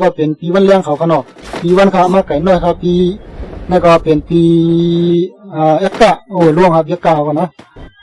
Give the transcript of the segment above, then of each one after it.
ก็เป็นปีวันเลี้ยงเขาขนอกปีวันเขามาไก่น้อยครับปีนั่นก็เป็นปีอ่าเอ็กกะโอ้ล่วงครับเอ็กกะเขานะ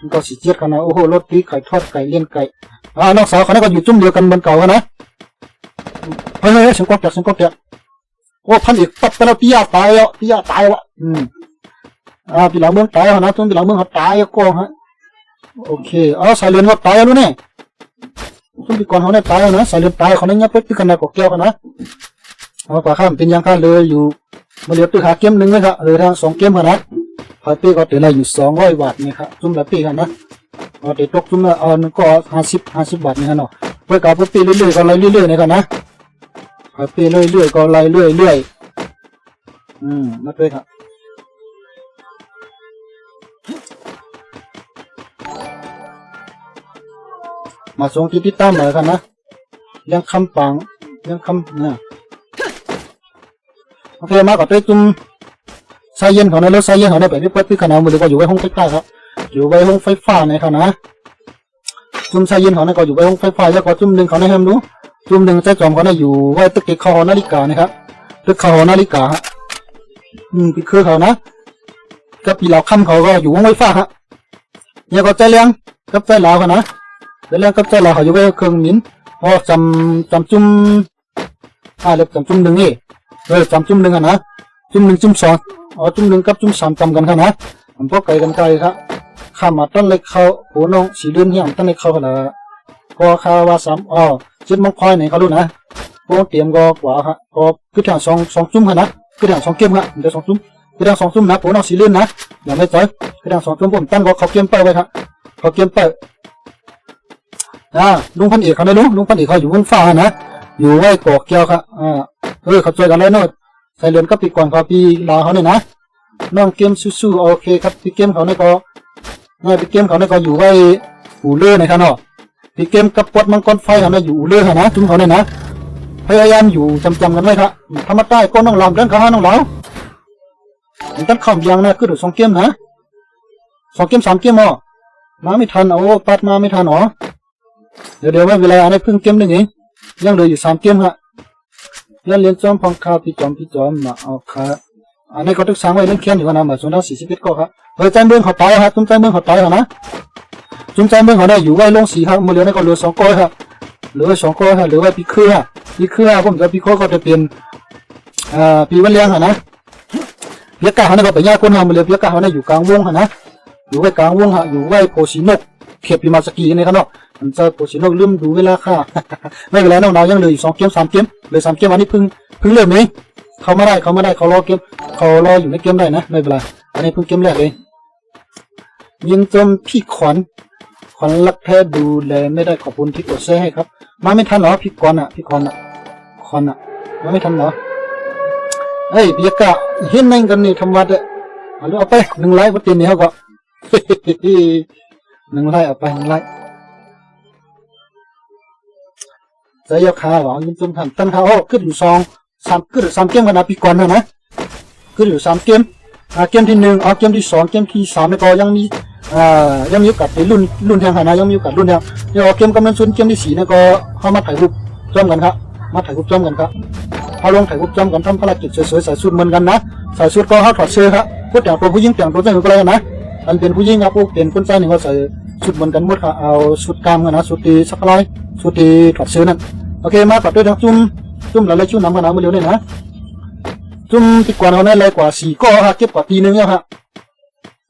มันก็สิเจ็ดเขานะโอ้โหรถปีไก่ทอดไก่เลี้ยงไก่อ่าน้องสาวเขานั่นก็อยู่จุ่มเดียวกันบนเก่าเขานะเฮ้ยเฮ้ยเสียงกอกแกกเสียงกอกแกกโอ้พันอีกปัดไปแล้วปียาตายแล้วปียาตายวะอืมอ่าปีหลังเมืองตายเขานะจุ่มปีหลังเมืองเขาตายก็ฮะโอเคอ๋อสายเรือนเขาตายแล้วเนี่ย ทุกปีก่อนเขาเนี่ยตายแล้วนะสายเลือดตายเขาเนี่ยยับไปตึกกันนะกอกแก้วกันนะเอาปลาข้ามเป็นยังข้าเลยอยู่มาเหลือตึกหาเกมหนึ่งเลยครับเลือทางสองเกมกันนะพาเป้ก็เดือนละอยู่สองร้อยบาทนี่ครับจุ่มละปีกันนะเอาเด็กตกจุ่มละเอานึงก็ห้าสิบห้าสิบบาทนี่ฮะเนาะเพื่อการเพื่อปีเรื่อยๆก็ไล่เรื่อยๆนี่กันนะพาเป้เรื่อยๆก็ไล่เรื่อยๆอืมมาเป้ครับ มาส่งที่ติดตามหน่อยกันนะยังคำปังยังคำเนี่ยโอเคมากับตัวจุ่มสายเย็นของในรถสายเย็นของในแบบนี้เปิดที่ขนาดมือก็อยู่ไว้ห้องใกล้ๆครับอยู่ไว้ห้องไฟฟ้าในเขานะจุ่มสายเย็นของในก็อยู่ไว้ห้องไฟฟ้าแล้วก็จุ่มหนึ่งของในแฮมดูจุ่มหนึ่งใจจอมของในอยู่ไว้ตึกเก็บข้าวหอนาฬิกานะครับตึกข้าวหอนาฬิกาฮะอืมปีคือเขานะกับปีเหล่าค่ำเขาก็อยู่ห้องไฟฟ้าฮะเนี่ยก็ใจเลี้ยงกับใจเหล่าเขานะ เลี้ยงกับใจเหล่าเขาอยู่ไว้เครื่องมิ้นพอจำจำจุ่มอ่าเล็กจำจุ่มหนึ่งนี่เออจำจุ่มหนึ่งอะนะจุ่มหนึ่งจุ่มสองอ๋อจุ่มหนึ่งกับจุ่มสามจำกันครับนะผมันพวกไก่กันไกลครับข้ามาต้นเล็กเขาโหน้องสีเดือนเหี่ยมต้นเล็กเขาขนาดพอคาว่าสามอ๋อเจ็ดโมงคอยไหนเขารู้นะพอเตรียมก็กว่าฮะพอคือทางสองสองจุ่มครับนะคือทางสองเกมครับเดี๋ยวสองจุ่มคือทางสองจุ่มนะโหน้องสีเดือนนะอย่าไม่ใจ่อยคือทางสองจุ่มผมตั้งก็เขาเกมเป้าไว้ครับเขาเกมเป้า อ่าลุงพันเอกเขาได้รู้ลุงพันเอกเขาอยู่บนฟ้านะอยู่ไว้กอกเกี่ยวครับอ่าเออเขาช่วยกันแล้วเนาะใส่เรือนก็ปีก่อนเขาปีลาเขาเนี่ยนะน้องเกมสู้ๆโอเคครับพี่เกมเขาเนี่ยก็ง่ายพี่เกมเขาเนี่ยก็อยู่ไว้อูเลื่อนะครับเนาะพี่เกมกับปดมังกรไฟเขาเนี่ยอยู่อูเลื่อนะจุ้มเขาเนี่ยนะพยายามอยู่จำๆกันไว้ครับธรรมะใต้ก็น้องลำเดินเขาห้าน้องเรามันต้องเข้ายังนะคือดูสองเกมนะสองเกมสามเกมอ๋อมาไม่ทันโอ้ปัดมาไม่ทันอ๋อ เดี๋ยวเดี๋ยวไม่เป็นไรอันนี้เพิ่งเกมหนึ่งเองยังเหลืออยู่สามเกมฮะยังเรียนจอมพองคาวพี่จอมพี่จอมมาเอาคาอันนี้ก็ต้องสั่งไว้เรื่องเขียนอยู่นะมาส่วนทั้งสี่สิบเอ็ดก็ครับเฮ้ยใจเมืองเขาตายฮะจุ้มใจเมืองเขาตายฮะนะจุ้มใจเมืองเขาได้อยู่ไว้ลงสีครับมือเหลือนี่ก็เหลือสองก้อยครับเหลือสองก้อยฮะเหลือไว้ปีเครือปีเครือผมจะปีเครือก็จะเป็นอ่าปีวันเลี้ยงฮะนะเพียกกาเขาเนี่ยก็ไปแยกคนฮะมือเหลือเพียกกาเขาเนี่ยอยู่กลางวงฮะนะอยู่ไว้กลางวงฮะอยู่ไว้โพสีนกเขียบปีมาสกีนี่ครับเนาะ มันจะโปรชิโนลืมดูเวลาค่ะ ไม่เป็นไรน้องๆยังเหลืออีกสองเกมสามเกมเหลือสามเกมอันนี้เพิ่งเพิ่งเริ่มเองเขาไม่ได้เขาไม่ได้เขารอเกมเขารออยู่ในเกมได้นะไม่เป็นไรอันนี้เพิ่งเกมแรกเองยิงจมพี่ขวัญขวัญรักแท้ดูแลไม่ได้ขอบคุณที่กดแชร์ให้ครับ มาไม่ทันเหรอพี่กรณ์อะพี่กรณ์อะขวัญอะมาไม่ทันเหรอเฮ้ยเบียกะเห็นนั่งกันนี่ทำวัดอะเอาลูกเอาไปหนึ่งไลค์ประเด็นนี้เขาก็หนึ่งไลค์เอาไปหนึ่งไลค์ จะยกขาหรอยิงจมทันตั้งขาอ้ขึ้นอยู่สองสามขึ้นอยู่สามเกมกันนะปีก่อนนะนะขึ้นอยู่สามเกมอ่าเกมที่หนึ่งเอาเกมที่สองเกมที่สามแล้วก็ยังมีอ่ายังมีโอกาสในรุ่นรุ่นแทงหานะยังมีโอกาสรุ่นแทงเดี๋ยวเกมกำลังซุนเกมที่สี่นี่ยก็เข้ามาถ่ายรูปจ้อมกันครับมาถ่ายรูปจ้อมกันครับเอาลงถ่ายรูปจ้อมกันทำภารกิจสวยๆใส่ชุดเหมือนกันนะใส่ชุดก็เขาถอดเสื้อครับพูดแต่งตัวผู้หญิงแต่งตัวเจ้าหญิงก็เลยนะ อันเป็นผู้หญิงครับพวกเป็นคนชายหนึ่งก็ใส่ชุดเหมือนกันหมดครับเอาชุดกามกันนะชุดตีสักร้อยชุดตีถอดเสื้อนั่นโอเคมาปัดด้วยทางจุ่มจุ่มหลายๆชุดน้ำกันนะมาเร็วเลยนะจุ่มปีกวนเขาเนี่ยไรกว่าสี่ก้อฮะเก็บกว่าปีนึงแล้วฮะ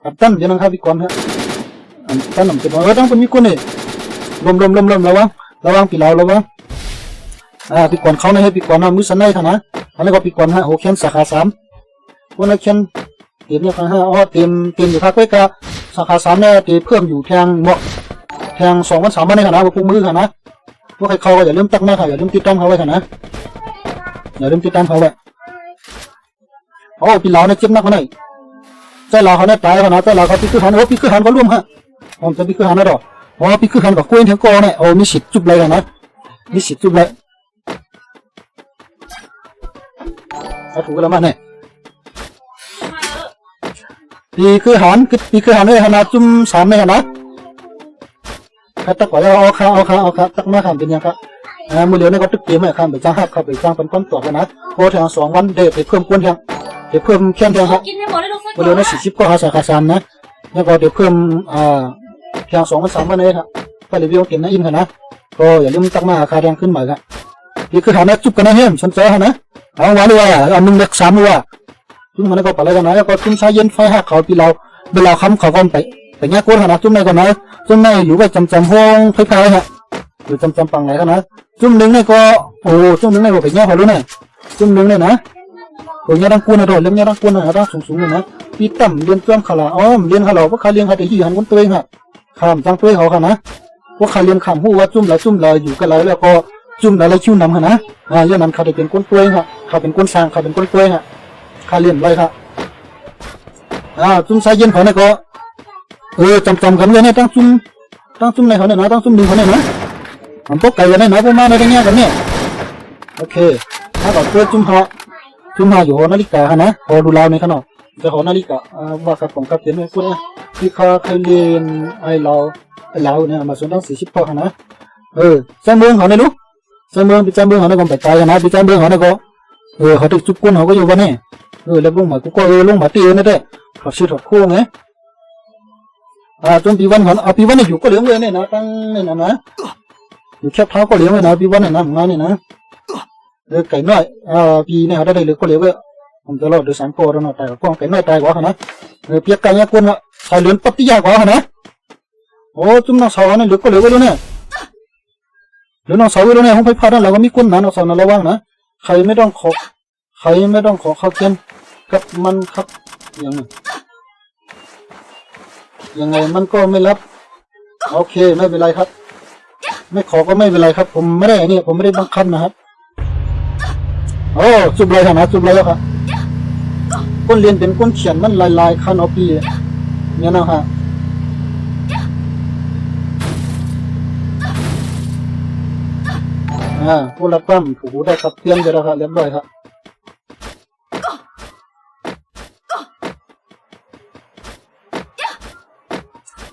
อันตั้นเดี๋ยวนะครับปีกวนฮะอันตั้นหนำเก็บไว้ต้องเป็นมีคนนี่ลมลมลมลมระวังระวังปีเราระวังอ่าปีกวนเขาเนี่ยให้ปีกวนนะมือสันได้ค่ะนะอันนี้ก็ปีกวนฮะโอเคนสาขาสามวันนั้เคน เตรีมเนี่ยค่ะฮะอ๋อเตรีมเตรีมอยู่พักไว้กับสาขาสามเนี่ยเตรียมเพิ่มอยู่แทงหมวกแทงสองวันสามวันในค่ะนะพวกมือค่ะนะพวกใครเขาก็อย่าลืมตักหน้าค่ะอย่าลืมติดตามเขาไว้ค่ะนะอย่าลืมติดตามเขาไว้โอ้พี่เหลาเนี่ยเจ็บนักมาหน่อยใจเราเขาเนี่ยตายเขานะใจเราเขาพี่คือหันโอ้พี่คือหันเขาร่วมฮะผมจะพี่คือหันนะดอกอ๋อพี่คือหันกับกล้วยเทียงกอเนี่ยโอ้มีสิทธิ์จุบเลยกันนะมีสิทธิ์จุบเลยเอาถูกแล้วมั้งเนี่ย พี่คือหันคือพี่คือหันเลยขนาดจุ่มสามเลยนะครับตักไว้เอาเอาขาเอาขาเอาขาตักมาขามเป็นยังครับอ่ามือเลี้ยวนี่ก็ตึกเตรียมให้ข้ามไปจ้างฮับเข้าไปจ้างเป็นก้อนตัวกันนะโอ้แทงสองวันเดทไปเพิ่มกวนแทงเดี๋ยวเพิ่มแค่นแทงครับหมูเหลือเลี้ยวนี่สี่สิบก็หาสาขาสามนะแล้วก็เดี๋ยวเพิ่มอ่าแทงสองวันสามวันเลยครับไปรีวิวเก็บนะอินกันนะก็อย่าลืมตั้งมาราคาแรงขึ้นใหม่ครับนี่คือฐานะจุบกันนะเฮ้ยสนใจฮะนะเอาวันด้วยเอาหนึ่งเล็กสามด้วย จุ่มมันก็ไปแล้วกันนะก็จุ่มชาเย็นไฟหักเขาปีเราเวลาค้ำเขาก็ไปไปเงี้ยกวนนะจุ่มในก่อนนะจุ่มในอยู่ไปจำจำห้องไฟฟ้ายๆฮะอยู่จำจำปังไหนกันนะจุ่มหนึ่งเนี่ยก็โอ้จุ่มหนึ่งเนี่ยก็ไปเงี้ยเขารู้เนี่ยจุ่มหนึ่งเนี่ยนะโอ้ยดังกูนะโดดเลี้ยงดังกูนะดังสูงสูงเลยนะปีต่ำเรียนเตรียมขาลาอ๋อมเรียนขาลาพวกขาเรียนขาแต่ที่หันคนตัวเองฮะขามจังตัวเขาค่ะนะพวกขาเรียนขามหูว่าจุ่มแล้วจุ่มแล้วอยู่กันแล้วแล้วก็จุ่มแล้วแล้วคิวนำค่ะนะอ่าเรื่องนั้นเขาได้เป็นคนตัวเองฮะเขาเป็นคนสร้างเขาเป็นคนตัวเองฮะ เขาเรียนไรครับอ่าจุ่มสายเย็นเขาเนี่ยก็เออจำจำกันเลยเนี่ยตั้งจุ่มตั้งจุ่มในเขาเนี่ยนะตั้งจุ่มดึงเขาเนี่ยนะมันพวกไก่กันเนี่ยนะพวกมาในเงี้ยกันเนี่ยโอเคถ้าบอกตัวจุ่มเขาจุ่มเขาอยู่หอนาฬิกาค่ะนะหอดูลาวในขนมจะหอนาฬิกาอ่าว่ากับผมกับเขียนไว้พูดนะที่เขาเคยเรียนไอ้เราไอ้เราเนี่ยมาส่วนตั้งสี่สิบปอค่ะนะเออแจ้งเมืองเขาเนี่ยรู้แจ้งเมืองไปแจ้งเมืองเขาเนี่ยก็ไปไกลกันนะไปแจ้งเมืองเขาเนี่ยก็เออเขาถึงจุดกุ้นเขาก็อยู่กันนี้ ปีวันเขาเอาปีวันเนี่ยอยู่ก็เลี้ยงเลยเนี่ยนะตั้งเนี่ยนะนะอยู่แค่เท้าก็เลี้ยงเลยนะปีวันเนี่ยนะมาเนี่ยนะเออไก่น้อยอ่าปีเนี่ยเขาได้เลยก็เลี้ยงไว้ผมจะรอดดูสามโคแล้วเนาะตายก็ไก่น้อยตายกว่าเขานะเออเปียกไก่เนี่ยกุ้นละใส่เหลือนปัตติยากว่าเขานะโอ้จุ่มน้องสาวเนี่ยเหลือก็เลือไว้แล้วเนี่ยเหลือน้องสาวไว้แล้วเนี่ยห้องไฟฟ้าด้านหลังก็มีกุ้นนะน้องสาวนะระวังนะใครไม่ต้องขอใครไม่ต้องขอข้าวเทียน กับมันครับยังไงยังไงมันก็ไม่รับโอเคไม่เป็นไรครับ ไม่ขอก็ไม่เป็นไรครับ ผมไม่ได้เนี่ยผมไม่ได้บังคับนะครับโอ้จุบเลยครับนะจุบเลยครับคนเรียนเป็นคนเขียนมันลายลายคันอปีเนี่ยนะฮะอ่าผู้รับปั้มถูกได้ครับเตรียมไปแล้วครับเรียบร้อยครับ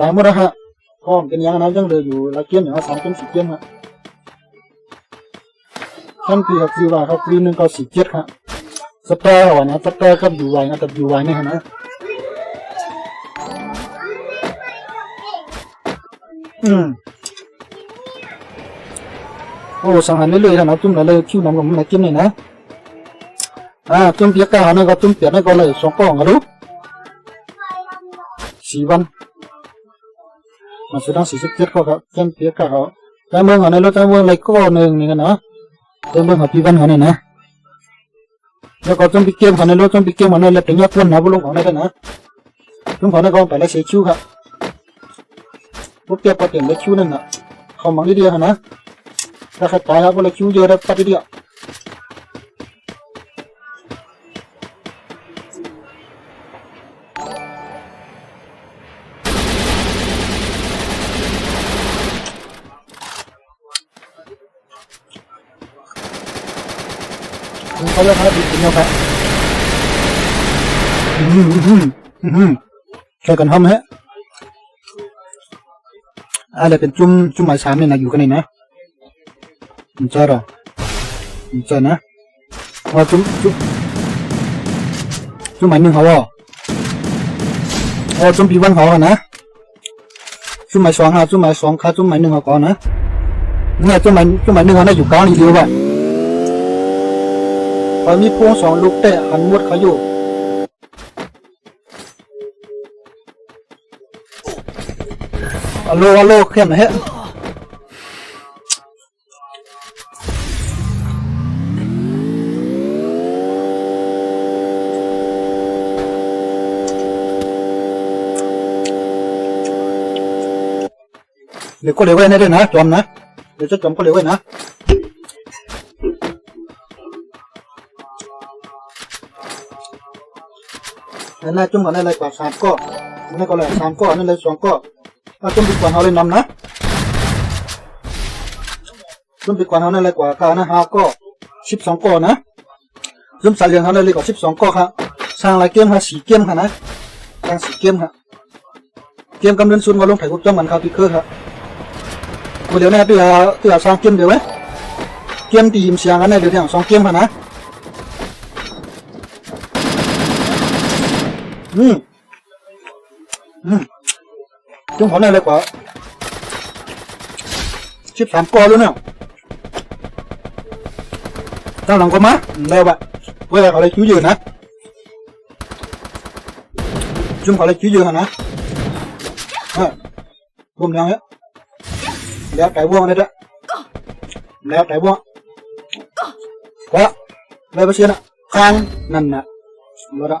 ตายหนอยู่ผิดแจ้งเมืองไปเอานะแจ้งเมืองไปเอานะเอาลูกน้องสาวเขาเนี่ยอ๋อเตี้ยเขาเนี่ยตายหมดรู้เนี่ยจุ่มสิบสองเนี่ยตายหมดขนาดยิ่งปอดกับปีญาเขานะตายหมดนะฮะพ่อมเป็นยังนะยังเหลืออยู่ละเกียนอย่างละสามเกียนสิบเกียนฮะขั้นปีครับปีว่าครับปีหนึ่งก็สิบเจ็ดครับสเปรย์หัวนะสเปรย์กับอยู่ไวนะกับอยู่ไวนี่ฮะนะอืมโอ้สังหารเรื่อยๆนะจุ่มเลยคิวน้ำกับมันละเกียนนี่นะอ่าจุ่มเปียกกาเนี่ยก็จุ่มเปียกนี่ก็เลยสองกล่องอะรู้สี่วัน มันสุดท้ายสี่สิบเจ็ดเขาครับเจ้าเปียกเขาแต่เมืองเขาในรถแต่เมืองอะไรก็หนึ่งนี่กันนะแต่เมืองเขาพี่บ้านเขาเนี่ยนะแล้วก็จงปีเกม เราเยอแล้วปัดเดียวเขาเรียกว่าดิบเนาะครับอืมอืมอืมแค่กันหอมฮะอะไรเป็นจุ่มจุ่มหมายสามเนี่ยนะอยู่กันนี่นะมันจะหรอมันจะนะว่าจุ่มจุ่มจุ่มหมายหนึ่งเขาว่าอ๋อจุ่มปีวันเขาอะนะจุ่มหมายสองฮะจุ่มหมายสองค่ะจุ่มหมายหนึ่งเขาก่อนนะเนี่ยจุ่มหมายจุ่มหมายหนึ่งเขาเนี่ยอยู่กลางนี่เดียวว่ะ เขามีพวงสองลูกแต่หันหมดเขาอยู่อัลโหลอัลโหลเข้มนะฮะเดี๋ยวก็เหลวไว้นะด้วยนะจอมนะ เดี๋ยวจะจอมก็เหลวไว้นะ นั่นจุ่มเขาได้เลยกว่าสามก้อนั่นก็เลยสามก้อนั่นเลยสองก้อถ้าจุ่มปีกว่าเขาเลยนำนะจุ่มปีกว่าเขาได้เลยกว่าก้านะห้าก้อสิบสองก้อนนะจุ่มสายเหลืองเขาได้เลยกว่าสิบสองก้อนครับสร้างลายเกมค่ะสีเกมค่ะนะสร้างสีเกมค่ะเกมกำเนิดซุนย์มาลงไถ่กุจ้องมันครับพี่เคอร์ครับเดี๋ยวแนี้ตัวตัวสร้างเกมเดี๋ยวไว้เกมตีมเสียงกันในเดี๋ยวอย่างสองเกมค่ะนะ อืมอืมจุ่มเขาในเลยกว่าสิบสามกอแล้วเนี่ยตั้งหลังก็มาแล้วบะเวลาเขาเลยคิ้วยืนนะจุ่มเขาเลยคิ้วยืนนะเออรวมยังเนี่ยแล้วไก่บ้วงนี่ละแล้วไก่บ้วงก็เลยไปเชียนะค้างนั่นน่ะมาละ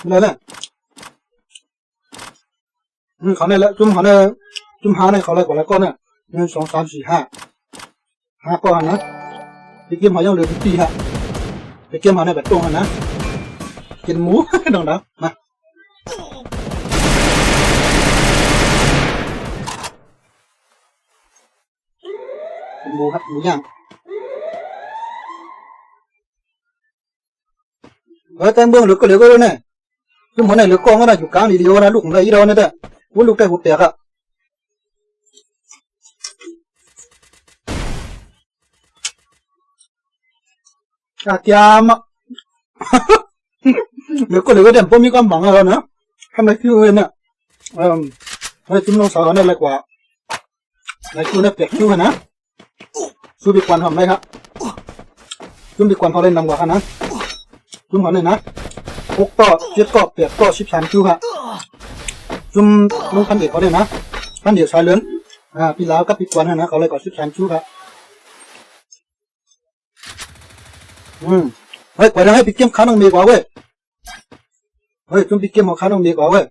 เรียกห้องความกินนะห้วามยุบนะเอามันเก่ามันเดียวห้องก็ปล่อยก็เปิดในห้องฮะอืมว้าวจุ่มจะเราเพียบเปล่าเฮ้ยเฮ้ยอืมเหมือนบ่ได้อืมมันหอมแบบไงฮะหอมขาเรื่ยๆมั้ย này này ừ, khó này lại chung khó này chung há này khó lại của lại con này nên sóng sáu chỉ hạ hạ con hả nó cái kiếm họ nhau lừa tí hạ cái kiếm họ này bật tung hả nó kiếm mú cái đồng đó mà kiếm mú hắt mú nhang ở tên bương được có được có này ซึ่งหัวไหนเหลือกองก็ได้อยู่กลางดีเดียวนะลูกของไรอีเราเนี่ยแต่วุ้นลูกได้หุบแตกอะอาเกียมเหลือก็เหลือก็เด่นพวกมีความหวังแล้วนะทำไมคิวเนี่ยเออไอ้จิ้มน้องสาวเนี่ยอกว่าไอ้เนี่ย เปียกคิวนะสู้ปีกวันทำไรครับจุ่มปีกวันเขาเล่นนำกว่านะจุ่มเขาเนี่ยนะหกก็เจ็ดก็แปดก็สิบสามคิวครับจุ่มลงพันเอก เขาเลยนะพันเอกสายเหลืองอ่าพี่ลาวกับพี่กวนนะเขาเลยก็สิบสามคิวครับอืมเฮ้ยกว่าจะให้พี่เกมขาน้องเมียกว่าเว้ยเฮ้ยจุ่มพี่เกมของขาน้องเมียกว่าเว้ย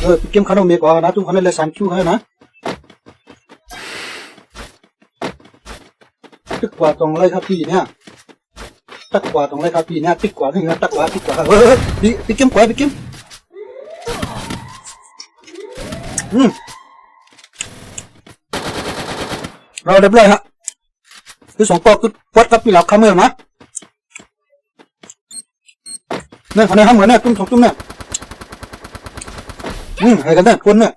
เออพี่เกมขาน้องเมียกว่านะจุ่มเขาเลยสามคิวให้นะตึกกว่าตรงไรครับพี่เนี่ย ตักขวาตรงไหนครับพี่เนี่ยติดกว่าที่นะตักขวาติดกว่าเฮ้ยพี่พี่เข้มกว่าพี่เข้มอืมเราเรียบร้อยฮะคือสองปอกคือวัดกับพี่หลับข้าเมื่อนะเนี่ยคนนี้ห้ามเหมือนเนี่ยตุ้มสองตุ้มเนี่ยอืมให้กันเนี่ยคนเนี่ย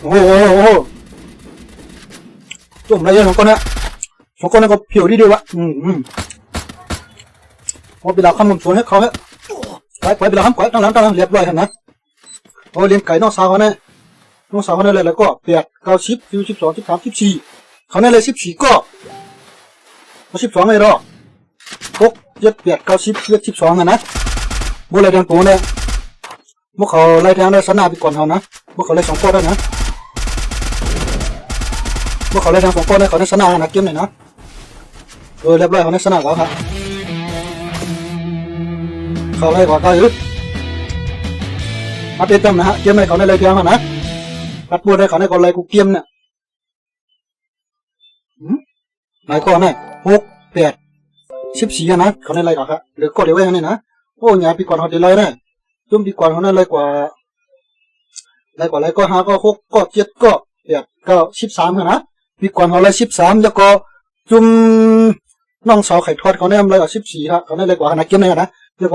โอ้โหโอ้โหจุ่มอะไรเยอะของคนเนี่ยะพอเลี้ยงไก่นอกสาวเขาเนี่ยนอกสาวเขาเนี่ยเลยแล้วก็เปียกเก้าสิบสิบสิบสองสิบสามสิบสี่เขาเนี่ยเลยสิบสี่ก็มาสิบสองเลยรอหกเจ็ดแปดเก้าสิบเจ็ดสิบสองนะบุอะไรดังตัวเนี่ยพวกเขาไล่ทางได้สนาไปก่อนเขานะพวกเขาไล่สองก้อนได้นะพวกเขาไล่ทางสองก้อนได้เขาได้สนานะเกมหนนะ เออเรียบร้อยเขาในคนาดนแล้วครับ เขาได้กว่าก็ยู่อัดเต็มนะฮะเกมไหนเขาในลเยเพียงนะอัดบัวได้เขาในก่อนเลยกูเกมเนี่ยหมายความน่หกแปดสิบสี่นะเขาในลเยกว่าครับหรือก็เดี๋ยวไว้นี่นะโอ้ยปีก่อนเขาได้เลยนะจุ่มปีก่อนเขาในลเยกว่าไรกว่าไรก็ห้าก็หกก็เจ็ดก็แปดก็สิบสามนะปีก่อนเขาเลสิบสามแล้วก็จุ่ม น้องสาวไข่ทอดเขาได้อะไรกับสิบสี่ครับเขาได้เลยกว่าขนาดเกี้ยมเลยนะเดี๋ยว